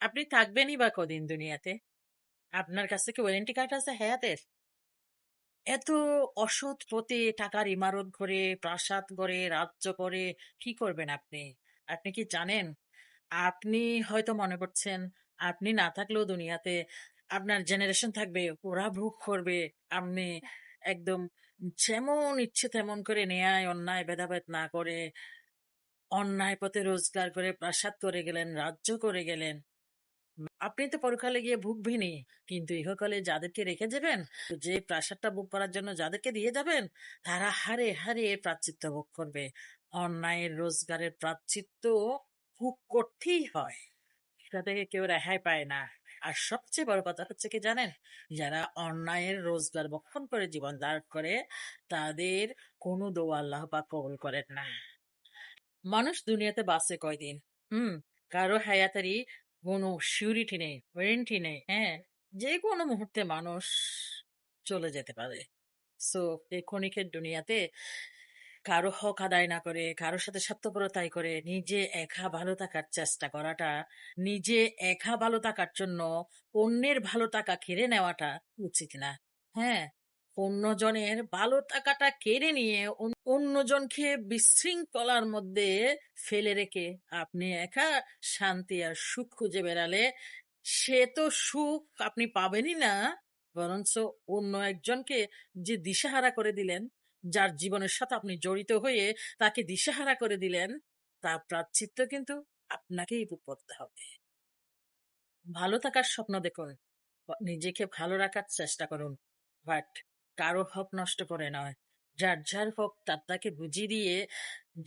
আপনি থাকবেনই বা কদিন দুনিয়াতে? আপনার কাছে কি ওয়ারেন্টি কার্ড আছে হায়াতের? এত অসৎ পথে টাকার ইমারত ঘরে প্রাসাদ গড়ে, রাজ্য করে কি করবেন আপনি? আপনি কি জানেন? আপনি হয়তো মনে করছেন, আপনি না থাকলেও দুনিয়াতে আপনার জেনারেশন থাকবে, ওরা ভোগ করবে। আপনি একদম যেমন ইচ্ছে তেমন করে ন্যায়, অন্যায় ভেদাভেদ না করে অন্যায় পথে রোজগার করে প্রাসাদ করে গেলেন, রাজ্য করে গেলেন। আপনি তো পরকালে গিয়ে ভুগবেনই, কিন্তু ইহকালে যাদেরকে রেখে যাবেন, যে প্রাসাদটা ভোগ করার জন্য যাদেরকে দিয়ে যাবেন, তারা হারে হারে প্রায়শ্চিত্ত ভোগ করবে। অন্যায়ের রোজগারের প্রায়শ্চিত্ত ভোগ করতেই হয়। সেটা থেকে কেউ রেহাই পায় না। আর সবচেয়ে বড় কথা হচ্ছে কি জানেন? যারা অন্যায়ের রোজগার বক্ষণ করে জীবন দাঁড় করে, তাদের কোনো দোয়া আল্লাহ পাক কবুল করেন না। মানুষ দুনিয়াতে বাঁচে কয়দিন? হুম? কারও হায়াতেরই কোনো সিউরিটি নেই, ওয়ারেন্টি নেই, হ্যাঁ? যে কোনো মুহূর্তে মানুষ চলে যেতে পারে। সো এই ক্ষণিকের দুনিয়াতে কারও হক আদায় না করে, কারও সাথে স্বার্থপরতাই করে নিজে একা ভালো থাকার চেষ্টা করাটা, নিজে একা ভালো থাকার জন্য অন্যের ভালো থাকা কেড়ে নেওয়াটা উচিত না। হ্যাঁ? অন্যজনের ভালো থাকাটা কেড়ে নিয়ে অন- অন্যজনকে বিশৃঙ্খলার মধ্যে ফেলে রেখে আপনি একা শান্তি আর সুখ খুঁজে বেড়ালে সে তো সুখ আপনি পাবেনই না। বরঞ্চ অন্য একজনকে যে দিশাহারা করে দিলেন, যার জীবনের সাথে আপনি জড়িত হয়ে তাকে দিশাহারা করে দিলেন তার প্রাচ্ছিত্য কিন্তু আপনাকেই করতে হবে। ভালো থাকার স্বপ্ন দেখুন, নিজেকে ভালো রাখার চেষ্টা করুন, বাট কারও হক নষ্ট করে নয়। যার যার হক তার তাকে বুঝিয়ে দিয়ে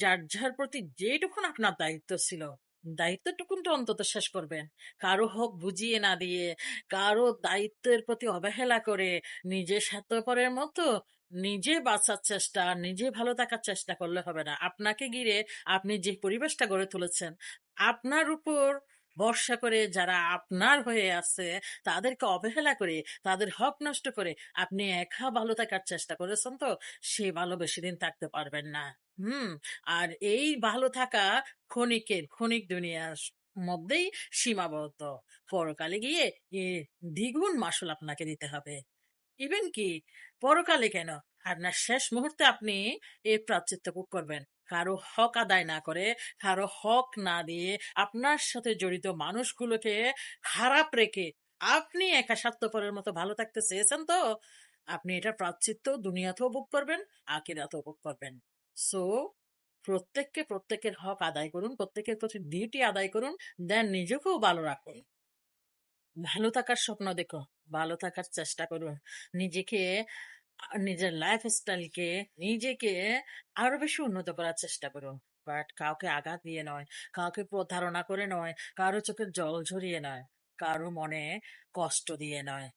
যার যার প্রতি যেটুকুন আপনার দায়িত্ব ছিল দায়িত্বটুকুন তো অন্তত শেষ করবেন। কারও হক বুঝিয়ে না দিয়ে, কারও দায়িত্বের প্রতি অবহেলা করে নিজে স্বার্থপরের মতো নিজে বাঁচার চেষ্টা, নিজে ভালো থাকার চেষ্টা করলে হবে না। আপনাকে ঘিরে আপনি যে পরিবেশটা গড়ে তুলেছেন, আপনার উপর ভরসা করে যারা আপনার হয়ে আছে, তাদেরকে অবহেলা করে, তাদের হক নষ্ট করে আপনি একা ভালো থাকার চেষ্টা করেছেন তো? সে ভালো বেশি দিন থাকতে পারবেন না। হুম, আর এই ভালো থাকা ক্ষণিকের, ক্ষণিক দুনিয়ার মধ্যেই সীমাবদ্ধ। পরকালে গিয়ে দ্বিগুণ মাসুল আপনাকে দিতে হবে। ইভেন কি? পরকালে কেন? আপনার শেষ মুহূর্তে আপনি এই প্রাচিত্য ভোগ করবেন। কারও হক আদায় না করে, কারও হক না দিয়ে আপনার সাথে জড়িত মানুষগুলোকে খারাপ রেখে আপনি একা স্বার্থপরের মতো ভালো থাকতে চেয়েছেন তো? আপনি এটা প্রাচ্চিত্য দুনিয়াতেও ভোগ করবেন আকিরাতেও ভোগ করবেন। সো, প্রত্যেককে প্রত্যেকের হক আদায় করুন, প্রত্যেকের প্রতি ডিউটি আদায় করুন, দেন নিজেকেও ভালো রাখুন। ভালো থাকার স্বপ্ন দেখো ভালো থাকার চেষ্টা করুন। নিজেকে নিজের লাইফ স্টাইলকে নিজেকে আরও বেশি উন্নত করার চেষ্টা করুন। বাট কাউকে আঘাত দিয়ে নয়, কাউকে প্রধারণা করে নয়, কারও চোখের জল ঝরিয়ে নয়, কারও মনে কষ্ট দিয়ে নয়।